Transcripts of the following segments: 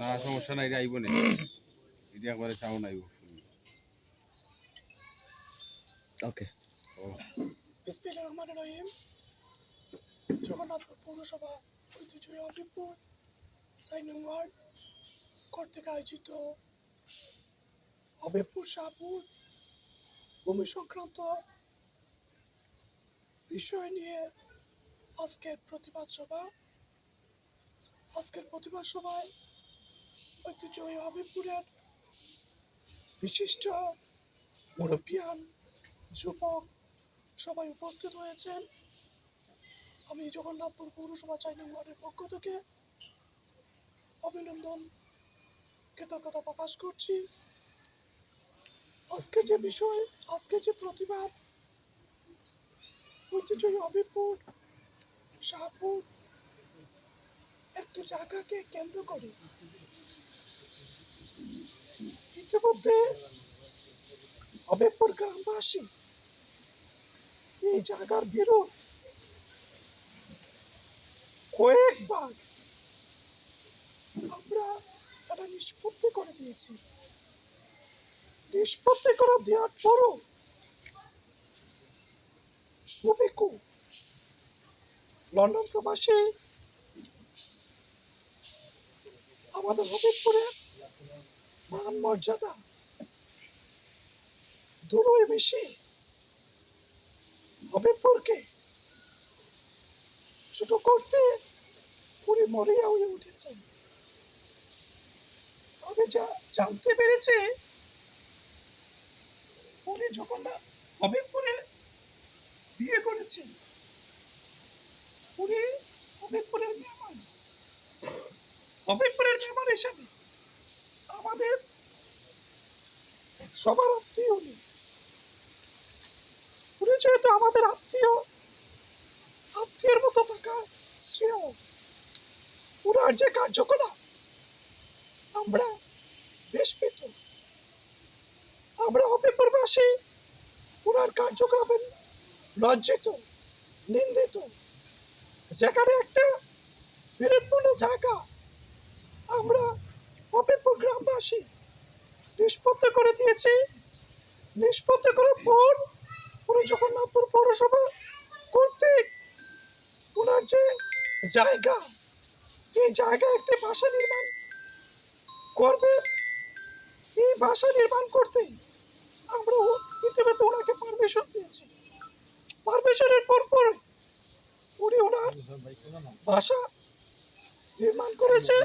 না সমস্যা নাই আইব না। এটা একবারে চাও নাইব ওকে। ও বিসমিল্লাহির রহমানির রহিম। জগন্নাথপুর পৌরসভা ঐতিহ্যবাহী অলিপুর সাইনিং ওয়ার্ড কর্তৃক আয়োজিত শাহপুর ভূমি সংক্রান্ত বিষয় নিয়ে আজকের প্রতিবাদ সভা। আজকের প্রতিবাদ সভায় ঐতিহ্যবাহী হবিবপুরের বিশিষ্ট মুরব্বিয়ান, যুবক সবাই উপস্থিত হয়েছেন। আমি জগন্নাথপুর পৌরসভা চার নং ওয়ার্ডের পক্ষ থেকে অভিনন্দন, কৃতজ্ঞতা প্রকাশ করছি। আজকের যে বিষয়, আজকের যে প্রতিবাদ ঐতিহ্যবাহী হবিপুর শাহপুর একটি জায়গাকে কেন্দ্র করে। ইতিমধ্যে হবিপুর গ্রামবাসী এই জায়গার বিরোধ কয়েকবার আমরা একটা নিষ্পত্তি করে দিয়েছি। নিষ্পত্তি করে দেওয়ার পরও লন্ডন প্রবাসী আমাদের হবিবপুরের মান মর্যাদা দুটোই বেশি। হবিবপুরকে ছোট করতে উনি মরিয়া হয়ে উঠেছেন আমি যা জানতে পেরেছি, উনি যখন না হবিবপুরে বিয়ে করেছেন, উনি হবিবপুরের মেহমান মেহমান হিসাবে আমাদের সবার আত্মীয় উনি উনি যেহেতু আমাদের আত্মীয়। আত্মীয়ের মতো থাকা শ্রেয়। ওনার যে কার্যকলাপ, আমরা বেশ পেত। আমরা অপেপরবাসী ওনার কার্যকলাপে লজ্জিত, নিন্দিত। যেখানে একটা বিরোধপূর্ণ জায়গা আমরা অপেপুর গ্রামবাসী নিষ্পত্তি করে দিয়েছি। নিষ্পত্তি করার পর উনি জগন্নাথপুর পৌরসভা কর্তৃক ওনার যে জায়গা, এই জায়গা একটি বাসা নির্মাণ করবে, এই বাসা নির্মাণ করতে আমরা ইতিমধ্যে ওনাকে পারমিশন দিয়েছি। পারমিশনের পর পর উনি ওনার বাসা নির্মাণ করেছেন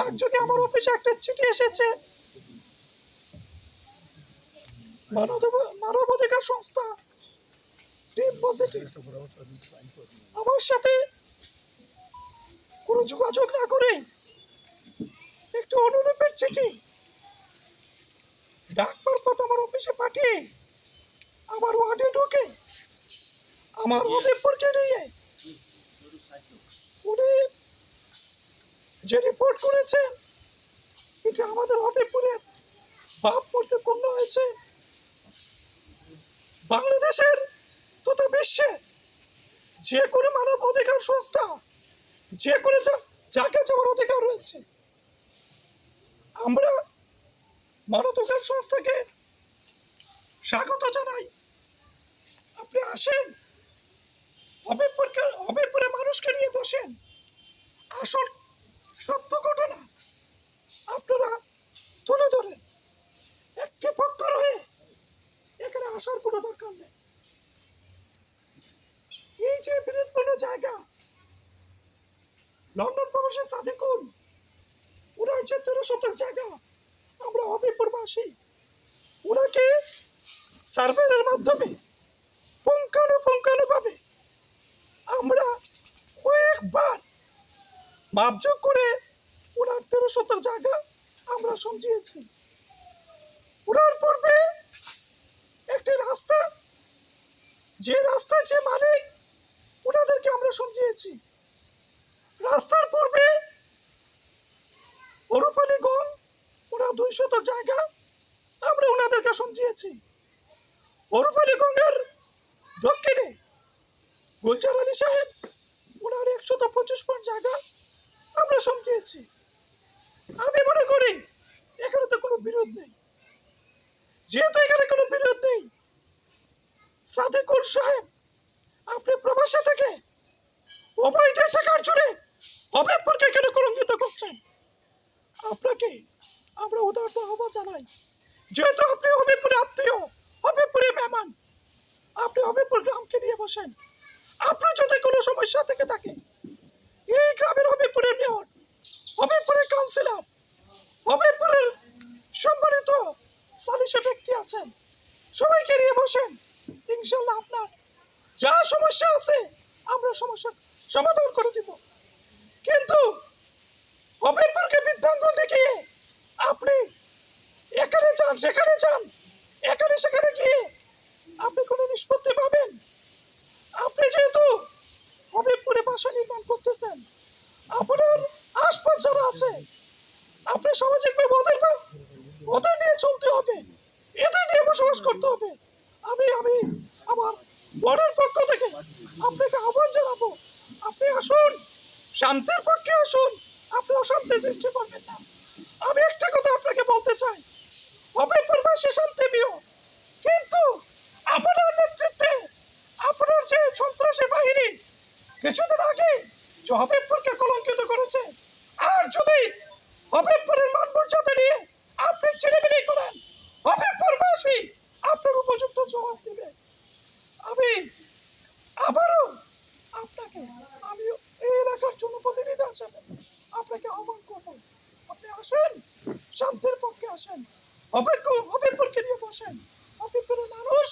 একজনে আমার অফিসে একটা চিঠি এসেছে। মানব- মানবাধিকার সংস্থা আমার সাথে কোনো যোগাযোগ না করে একটু অনুরূপের চিঠি ডাক মারফত আমার অফিসে পাঠিয়ে আমার ওয়ার্ডে ঢোকে আমার হবিবপুরকে নিয়ে উনি যে রিপোর্ট করেছেন এটা আমাদের হবিবপুরের ভাবমূর্তি পূর্ণ হয়েছে। বাংলাদেশের তথা বিশ্বের যে কোনো মানব অধিকার সংস্থা, যে কোনো জায়গায় যাওয়ার অধিকার রয়েছে, আমরা মানবাধিকার সংস্থাকে স্বাগত জানাই। আপনি আসেন হবিবপুরকে হবিবপুরে মানুষকে নিয়ে বসেন। আসল সত্য ঘটনা। আপনারা তুলে ধরেন। একটি পক্ষ রয়ে এখানে আসার কোনো দরকার নেই। এই যে বিরোধপূর্ণ জায়গা, লন্ডন প্রবাসী সাদিকুন ওনার যে তেরো শতক জায়গা, আমরা হবিপুরবাসী ওনাকে সার্ভের মাধ্যমে পুঙ্খানুপুঙ্খানুভাবে আমরা কয়েকবার মাপযোগ করে ওনার তেরো শতক জায়গা আমরা সমঝিয়েছি। ওনার পূর্বে একটি রাস্তা, যে রাস্তা যে মালিক, ওনাদেরকে আমরা সমঝিয়েছি। রাস্তার পূর্বে অরুপালি গম ওরা দুই শতক জায়গা আমরা ওনাদেরকে সমঝিয়েছি। অরুপালি দক্ষিণে গুলজার আলী সাহেব, ওনার একশত পঁচিশ পয়েন্ট জায়গা আমরা সমঝিয়েছি। আমি মনে করি এখানে তো কোনো বিরোধ নেই। যেহেতু এখানে কোনো বিরোধ নেই, সাদেকুল সাহেব, আপনি প্রবাসে থেকে অবৈধ টাকার জুড়ে অভিপুরকে কেন কলঙ্কিত করছেন। আপনাকে আমরা উদারত আহ্বান জানাই। যেহেতু আপনি হবিপুরে আত্মীয় হবিপুরে মেহমান, আপনি হবিপুর গ্রামকে নিয়ে বসেন। আপনার যদি কোনো সমস্যা থেকে থাকে এই গ্রামের হবিপুরের মেয়র, হবিপুরের কাউন্সিলর হবিপুরের সম্মানিত সালিশে ব্যক্তি আছেন। সবাইকে নিয়ে বসেন ইনশাল্লাহ আপনার যা সমস্যা আছে আমরা সমস্যা সমাধান করে দিব। কিন্তু হবিপুরকে বৃদ্ধাঙ্গুল দেখিয়ে আপনি এখানে যান, সেখানে যান, এখানে সেখানে গিয়ে আপনি কোনো নিষ্পত্তি পাবেন। আপনি যেহেতু হবিবপুরে বাসা নির্মাণ করতেছেন আপনার আশপাশ যারা আছে, আপনি সামাজিকভাবে ওদের বা- ওদের নিয়ে চলতে হবে। এদের নিয়ে বসবাস করতে হবে। আমি আমি আমার বড়ের পক্ষ থেকে আপনাকে আহ্বান জানাব, আপনি আসুন, শান্তির পক্ষে আসুন। আপনি অশান্তি সৃষ্টি করবেন না। আমি একটা কথা আপনাকে বলতে চাই। হবিবপুর বাসী শান্তি প্রিয়। কিন্তু আপনার নেতৃত্বে আপনার যে সন্ত্রাসী বাহিনী, কিছুদিন আগে যে হবিবপুরকে করেছে আর যদি হবিবপুরের মান মর্যাদা নিয়ে আপনি ছেলেমেলি করেন হবিবপুরবাসী আপনার উপযুক্ত জবাব দেবে। আমি আবারও আপনাকে, আমি এই এলাকার জনপ্রতিনিধি হিসাবে আপনাকে আহ্বান করব। আপনি আসেন, শান্তির পক্ষে আসেন। অভিজ্ঞ হবিবপুরকে নিয়ে বসেন। হবিবপুরের মানুষ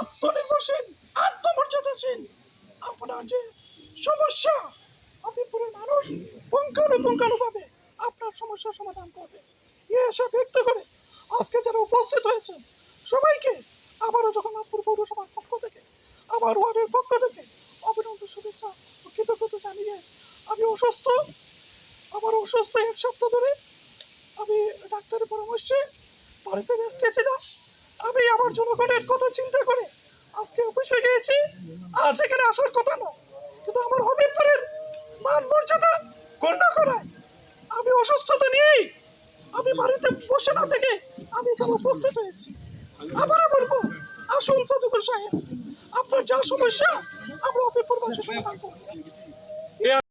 আত্মনির্ভরশীল, আত্মমর্যাদাশীল। আপনার যে সমস্যা হবিবপুরের মানুষ পুঙ্খানুপুঙ্খানুভাবে আপনার সমস্যার সমাধান করবে। এ আশা ব্যক্ত করে আজকে যারা উপস্থিত হয়েছেন, সবাইকে আবারও জগন্নাথপুর পৌরসভার পক্ষ থেকে আমার ওয়ার্ডের পক্ষ থেকে অভিনন্দন, শুভেচ্ছা ও কৃতজ্ঞতা জানিয়ে আমি অসুস্থ। আমার অসুস্থ এক সপ্তাহ ধরে। আমি ডাক্তারের পরামর্শে বাড়িতে রেস্টে ছিলাম। আমি আমার জনগণের কথা চিন্তা করে আজকে অফিসে গিয়েছি। আজ এখানে আসার কথা না, কিন্তু আমার হবিবপুরের মান মর্যাদা গণ্য করায়। আমি অসুস্থতা নিয়েই আমি বাড়িতে বসে না থেকে আমি এখানে উপস্থিত হয়েছি। আবারও বলব, আসুন সাদুকুল সাহেব। আপনার যা সমস্যা, আমরা অপেক্ষা সমাধান করছি।